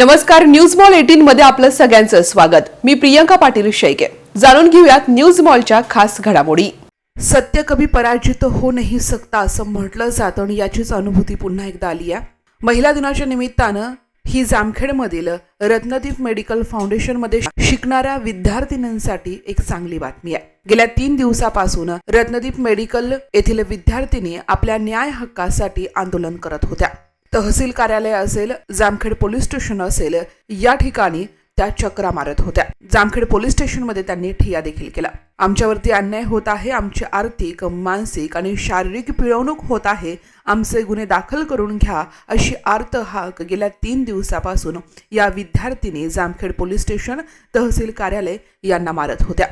नमस्कार news mall eighteen मध्ये आपलं सगळ्यांचं स्वागत. मी प्रियंका पाटील शेळके. जाणून घेऊयात न्यूज मॉलच्या खास घडामोडी. सत्य कभी पराजित हो नाही सकता असं म्हटलं जातं आणि याचीच अनुभूती पुन्हा एकदा आली आहे. महिला दिनाच्या निमित्तानं ही जामखेडमधील रत्नदीप मेडिकल फाउंडेशनमध्ये शिकणाऱ्या विद्यार्थिनींसाठी एक चांगली बातमी आहे. गेल्या तीन दिवसापासून रत्नदीप मेडिकल येथील विद्यार्थिनी आपल्या न्याय हक्कासाठी आंदोलन करत होत्या. तहसील कार्यालय असेल जामखेड पोलीस स्टेशन असेल या ठिकाणी त्या चक्रा मारत होत्या. जामखेड पोलीस स्टेशनमध्ये त्यांनी ठिया देखील केला. आमच्यावरती अन्याय होत आहे आमची आर्थिक मानसिक आणि शारीरिक पिळवणूक होत आहे आमचे गुन्हे दाखल करून घ्या अशी आर्त हाक गेल्या तीन दिवसापासून या विद्यार्थिनी जामखेड पोलीस स्टेशन तहसील कार्यालय यांना मारत होत्या.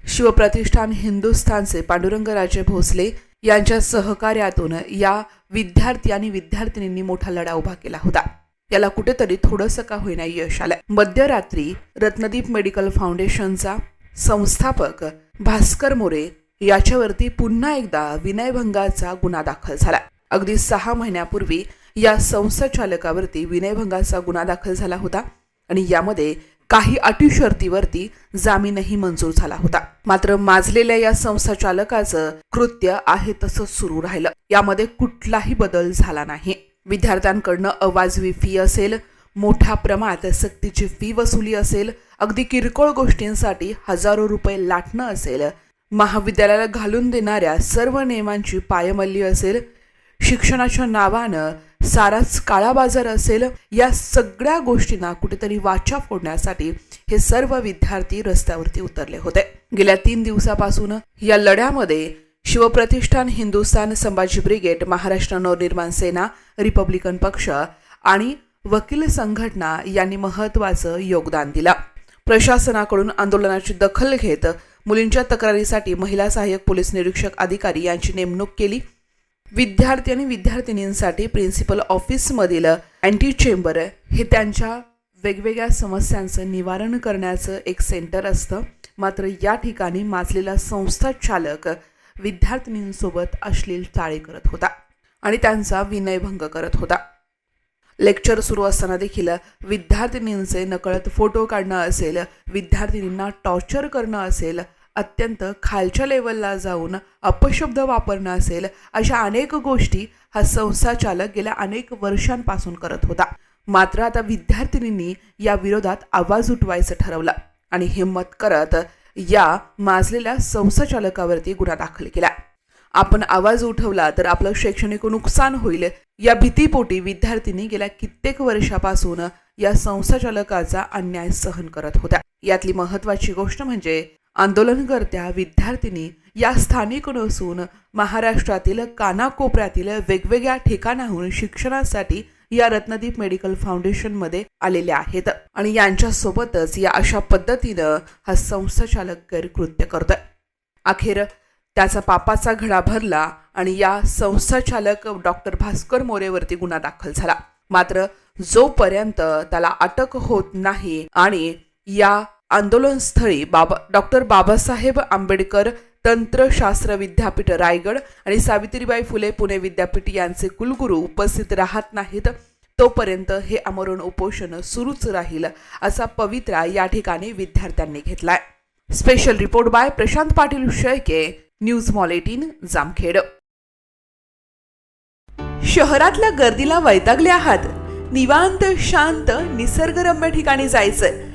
शिवप्रतिष्ठान हिंदुस्थानचे पांडुरंगराजे भोसले यांच्या सहकार्यातून या विद्यार्थी आणि विद्यार्थिनींनी मोठा लढा उभा केला होता. याला कुठेतरी थोडंसं का होईना यश आलं मध्यरात्री रत्नदीप मेडिकल फाउंडेशनचा संस्थापक भास्कर मोरे याच्यावरती पुन्हा एकदा विनयभंगाचा गुन्हा दाखल झाला. अगदी सहा महिन्यापूर्वी या संस्थाचालकावरती विनयभंगाचा गुन्हा दाखल झाला होता आणि यामध्ये काही अटी शर्तीवरती जामीनही मंजूर झाला होता. मात्र माजलेल्या या संस्थाचालकाचं कृत्य आहे तसं सुरू राहिलं. यामध्ये कुठलाही बदल झाला नाही. विद्यार्थ्यांकडनं अवाजवी फी असेल मोठ्या प्रमाणात सक्तीची फी वसुली असेल अगदी किरकोळ गोष्टींसाठी हजारो रुपये लाटणं असेल महाविद्यालयाला घालून देणाऱ्या सर्व नियमांची पायमल्ली असेल शिक्षणाच्या नावानं साराच काळा बाजार असेल या सगळ्या गोष्टींना कुठेतरी वाचा फोडण्यासाठी हे सर्व विद्यार्थी रस्त्यावरती उतरले होते. गेल्या तीन दिवसापासून या लढ्यामध्ये शिवप्रतिष्ठान हिंदुस्थान संभाजी ब्रिगेड महाराष्ट्र नवनिर्माण सेना रिपब्लिकन पक्ष आणि वकील संघटना यांनी महत्वाचं योगदान दिलं. प्रशासनाकडून आंदोलनाची दखल घेत मुलींच्या तक्रारीसाठी महिला सहाय्यक पोलीस निरीक्षक अधिकारी यांची नेमणूक केली. विद्यार्थी आणि विद्यार्थिनींसाठी प्रिन्सिपल ऑफिसमधील अँटी चेंबर हे त्यांच्या वेगवेगळ्या समस्यांचं निवारण करण्याचं एक सेंटर असतं. मात्र या ठिकाणी माजलेला संस्था चालक विद्यार्थिनींसोबत अश्लील चाळे करत होता आणि त्यांचा विनयभंग करत होता. लेक्चर सुरू असताना देखील विद्यार्थिनींचे नकळत फोटो काढणं असेल विद्यार्थिनींना टॉर्चर करणं असेल अत्यंत खालच्या लेवलला जाऊन अपशब्द वापरणं असेल अशा अनेक गोष्टी हा संस्थाचालक गेल्या अनेक वर्षांपासून करत होता. मात्र आता विद्यार्थिनींनी या विरोधात आवाज उठवायचं ठरवलं आणि हिंमत करत या माजलेल्या संस्थाचालकावरती गुन्हा दाखल केला. आपण आवाज उठवला तर आपलं शैक्षणिक नुकसान होईल. या भीतीपोटी विद्यार्थिनी गेल्या कित्येक वर्षापासून या संस्थाचालकाचा अन्याय सहन करत होत्या. यातली महत्वाची गोष्ट म्हणजे आंदोलनकर्त्या विद्यार्थिनी या स्थानिक नसून महाराष्ट्रातील कानाकोपऱ्यातील वेगवेगळ्या ठिकाणाहून शिक्षणासाठी या रत्नदीप मेडिकल फाउंडेशनमध्ये आलेल्या आहेत आणि यांच्यासोबतच या अशा पद्धतीनं हा संस्थाचालक गैरकृत्य करतोय. अखेर त्याचा पापाचा घडा भरला आणि या संस्थाचालक डॉक्टर भास्कर मोरेवरती गुन्हा दाखल झाला. मात्र जोपर्यंत त्याला अटक होत नाही आणि या आंदोलनस्थळी बाबा डॉक्टर बाबासाहेब आंबेडकर तंत्रशास्त्र विद्यापीठ रायगड आणि सावित्रीबाई फुले पुणे विद्यापीठ यांचे कुलगुरू उपस्थित राहत नाहीत तोपर्यंत हे आमरण उपोषण सुरूच राहील असा पवित्रा या ठिकाणी विद्यार्थ्यांनी घेतलाय. Special report by Prashant Patil Shelke news mall eighteen Jamkhed. शहरातल्या गर्दीला वैतागले आहात. निवांत शांत निसर्गरम्य ठिकाणी जायचंय.